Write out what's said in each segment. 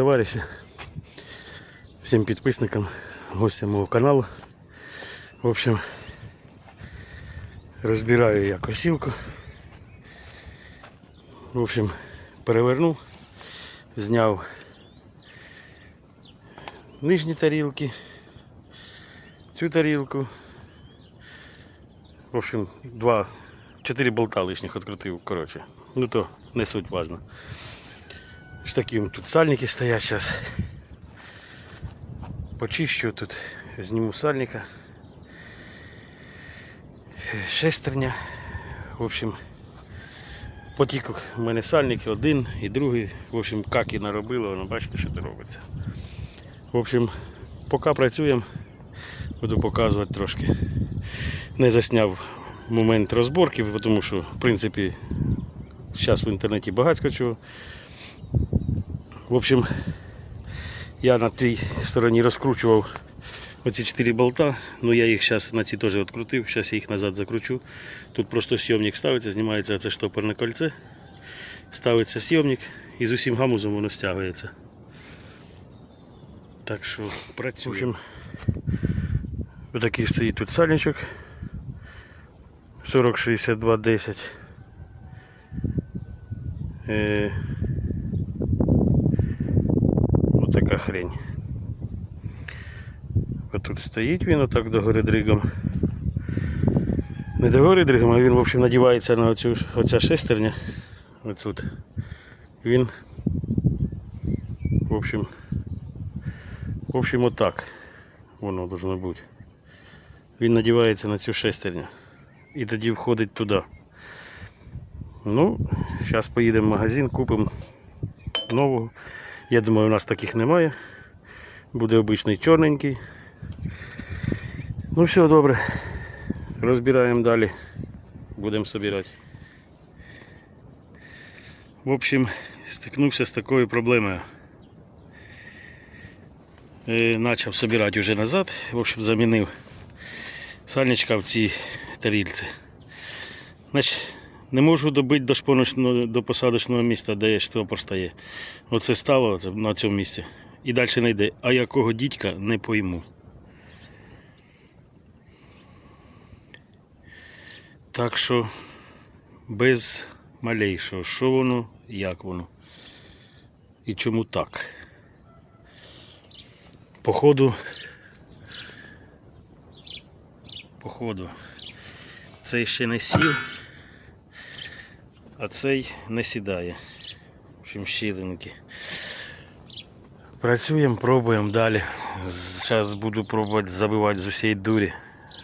товариші, всім підписникам, гостям мого каналу. В общем, розбираю я косілку. В общем, перевернув, зняв нижні тарілки, цю тарілку. В общем, два, чотири болта лишніх відкрутив, коротше. Ну то не суть важно. Ось такі тут сальники стоять зараз. Почищу тут, зніму сальника. Шестерня. В общем, потік у мене сальник один і другий. В общем, каки наробили, воно бачите, що це робиться. В общем, поки працюємо, буду показувати трошки. Не засняв момент розборки, тому що, в принципі, зараз в інтернеті багатько чого. В общем, я на той стороне раскручивал эти 4 болта, но я их сейчас на те тоже відкрутив, сейчас я их назад закручу. Тут просто съемник ставится, снимается знімається штопор на кольце, ставится съемник и з усім гамузом воно стягивается. Так что працює. В общем, вот отакий стоит тут сальничок 406210. 10 така хрень. тут стоїть він отак до гори дригом. Не до гори дригом, а він в общем, надівається на оцю, оця шестерня. Отут. Він в общем, в общем отак воно должно бути. Він надівається на цю шестерню і тоді входить туди. Ну, зараз поїдемо в магазин, купимо нового. Я думаю, у нас таких немає. Буде обичний чорненький. Ну все добре. Розбираємо далі. Будемо збирати. В общем, стикнувся з такою проблемою. Е, Начав збирати вже назад. В общем, замінив сальничка в цій тарілці. Значить, не можу добити до, шпоночного, до посадочного місця, де штопор стає. Оце стало на цьому місці. І далі не йде. А якого дідька не пойму. Так що без малейшого, що воно, як воно і чому так. Походу, походу, цей ще не сів а цей не сідає. В общем. Працюємо, пробуємо далі. Зараз буду пробувати забивати з усієї дурі.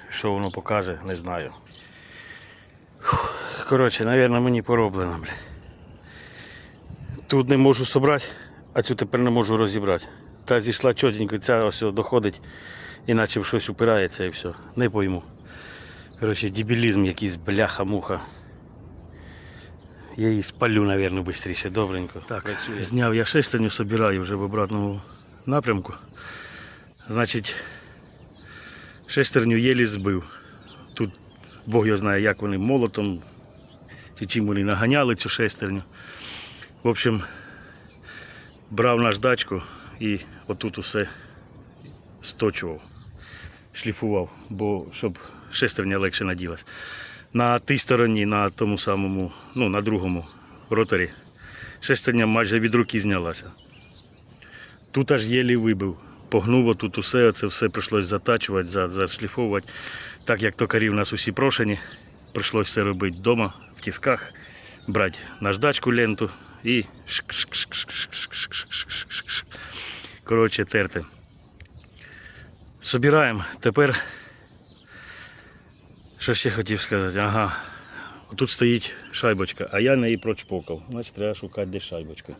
Що воно покаже, не знаю. Коротше, мабуть, мені пороблено. Бля. Тут не можу собрати, а цю тепер не можу розібрати. Та зійшла чотенько, ця ось доходить, іначе в щось упирається і все. Не пойму. Коротше, дебілізм якийсь бляха-муха. Я її спалю, мабуть, швидше, добренько. Так, зняв я шестерню, собираю вже в обратному напрямку. Значить, шестерню єлі збив. Тут Бог його знає, як вони молотом чи чим вони наганяли цю шестерню. В общем, брав наждачку і отут усе сточував, шліфував, бо щоб шестерня легше наділась на тій стороні, на тому самому, ну, на другому роторі. Шестерня майже від руки знялася. Тут аж єлі вибив. Погнув тут усе, це все прийшлось затачувати, зашліфовувати. Так як токарі в нас усі прошені, прийшлось все робити вдома, в тісках, брати наждачку ленту і коротше терти. Собираємо тепер що ще хотів сказати? Ага. Тут стоїть шайбочка, а я неї прочпокав. Значить треба шукати де шайбочка.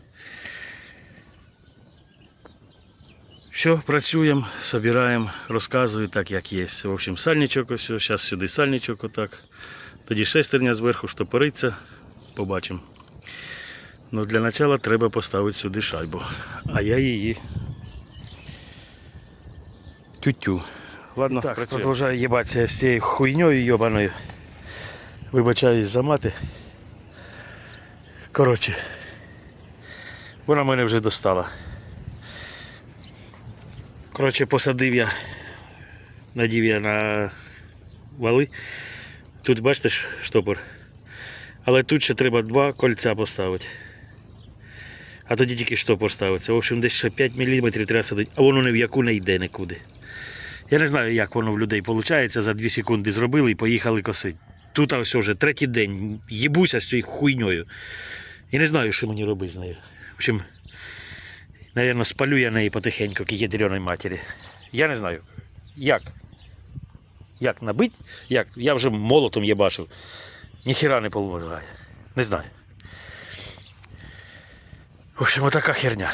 Все, працюємо, збираємо, розказую так, як є. В общем, сальничок ось, зараз сюди сальничок отак. Тоді шестерня зверху штопориться, побачимо. Ну, для початку треба поставити сюди шайбу. А я її тютю. Ладно, так, працюємо. продовжую їбатися з цією хуйньою йобаною. Вибачаюсь за мати. Коротше, вона мене вже достала. Коротше, посадив я, надів я на вали. Тут бачите штопор. Але тут ще треба два кольця поставити. А тоді тільки штопор ставиться. В общем, десь ще 5 мм треба садити, а воно ні в яку не йде нікуди. Я не знаю, як воно в людей виходить. За 2 секунди зробили і поїхали косити. Тут ось вже третій день їбуся з цією хуйньою. І не знаю, що мені робити з нею. В общем, Наверно, спалю я неї потихеньку к ядерної матері. Я не знаю. Як? Як набить? Як? Я вже молотом їбашив. Ніхіра не помагає. Не знаю. В общем, отака херня.